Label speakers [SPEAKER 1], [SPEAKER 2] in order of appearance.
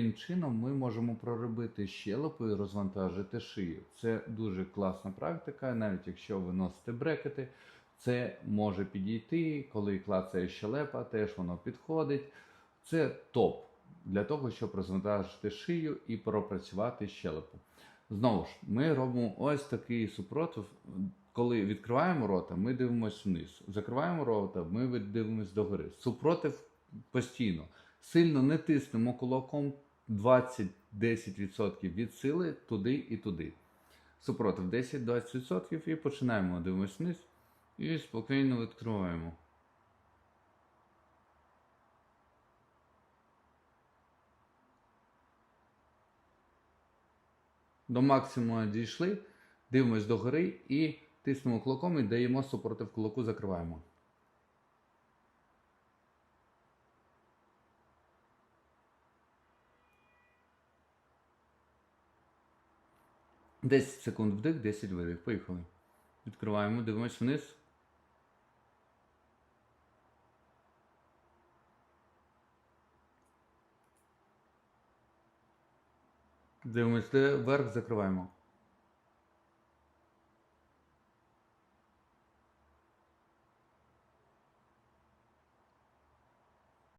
[SPEAKER 1] Таким чином ми можемо проробити щелепу і розвантажити шию. Це дуже класна практика, навіть якщо ви носите брекети, це може підійти, коли клацає щелепа, теж воно підходить. Це топ для того, щоб розвантажити шию і пропрацювати щелепу. Знову ж, ми робимо ось такий супротив. Коли відкриваємо рота, ми дивимося вниз. Закриваємо рота, ми дивимося догори. Супротив постійно. Сильно не тиснемо кулаком 20-10% від сили туди і туди. Супротив 10-20% і починаємо дивимося вниз і спокійно відкриваємо. До максимуму дійшли, дивимось догори і тиснемо кулаком і даємо супротив кулаку, закриваємо. 10 секунд вдих, 10 видих. Поїхали. Відкриваємо, дивимось вниз. Дивимось вверх, закриваємо.